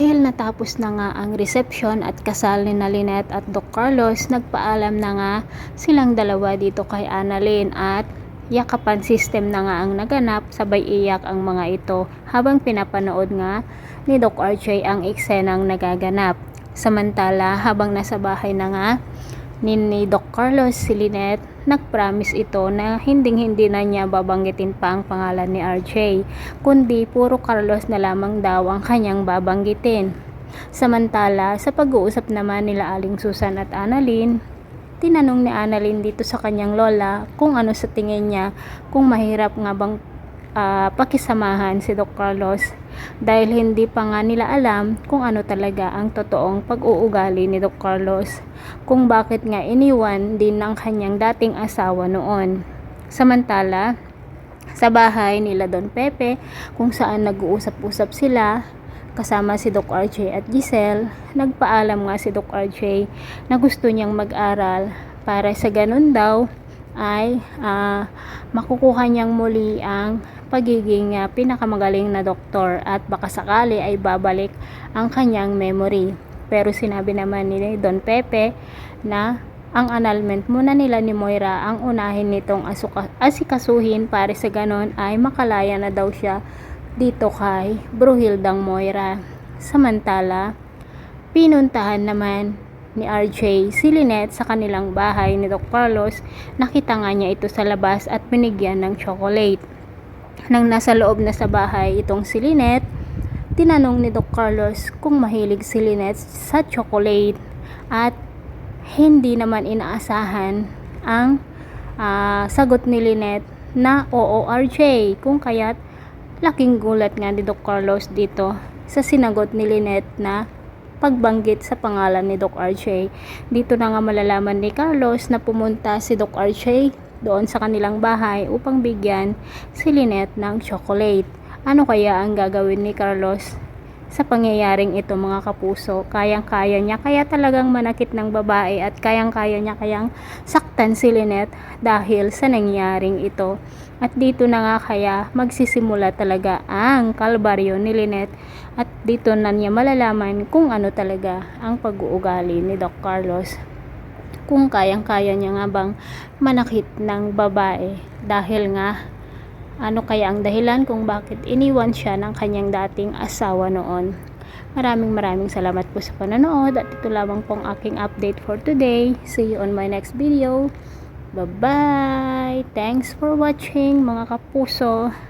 Dahil natapos na nga ang reception at kasal ni na at Doc Carlos, nagpaalam na nga silang dalawa dito kay Annalyn at yakapan system na nga ang naganap, sabay iyak ang mga ito habang pinapanood nga ni Doc RJ ang eksenang nagaganap. Samantala, habang nasa bahay na nga ni, ni Doc Carlos si Lynette, nagpromise ito na hinding-hindi na niya babanggitin pa ang pangalan ni RJ, kundi puro Carlos na lamang daw ang kanyang babanggitin. Samantala, sa pag-uusap naman nila Aling Susan at Annalyn, tinanong ni Annalyn dito sa kanyang lola kung ano sa tingin niya kung mahirap nga bang ah, pakisamahan si Doc Carlos dahil hindi pa nga nila alam kung ano talaga ang totoong pag-uugali ni Doc Carlos kung bakit nga iniwan din ng kanyang dating asawa noon. Samantala, sa bahay nila Don Pepe kung saan nag-uusap-usap sila kasama si Doc RJ at Giselle, nagpaalam nga si Doc RJ na gusto niyang mag-aral para sa ganun daw ay ah, makukuha niyang muli ang pagiging ah, pinakamagaling na doktor at baka sakali ay babalik ang kanyang memory. Pero sinabi naman ni Don Pepe na ang annulment muna nila ni Moira ang unahin nitong asuka, asikasuhin para sa ganon ay makalaya na daw siya dito kay Bruhildang Moira. Samantala, pinuntahan naman ni RJ si Lynette sa kanilang bahay ni Doc Carlos. Nakita nga niya ito sa labas at binigyan ng chocolate. Nang nasa loob na sa bahay itong si Lynette, tinanong ni Doc Carlos kung mahilig si Lynette sa chocolate at hindi naman inaasahan ang ah, sagot ni Lynette na oo RJ kung kaya't laking gulat nga ni Doc Carlos dito sa sinagot ni Lynette na pagbanggit sa pangalan ni Doc RJ. Dito na nga malalaman ni Carlos na pumunta si Doc RJ doon sa kanilang bahay upang bigyan si Lynette ng chocolate. Ano kaya ang gagawin ni Carlos sa pangyayaring ito mga kapuso? Kayang-kaya niya kaya talagang manakit ng babae at kayang-kaya niya kayang saktan si Lynette dahil sa nangyaring ito. At dito na nga kaya magsisimula talaga ang kalbaryo ni Lynette at dito na niya malalaman kung ano talaga ang pag-uugali ni Doc Carlos kung kayang-kaya niya nga bang manakit ng babae dahil nga ano kaya ang dahilan kung bakit iniwan siya ng kanyang dating asawa noon. Maraming maraming salamat po sa panonood at ito lamang pong aking update for today. See you on my next video. Bye-bye! Thanks for watching mga kapuso!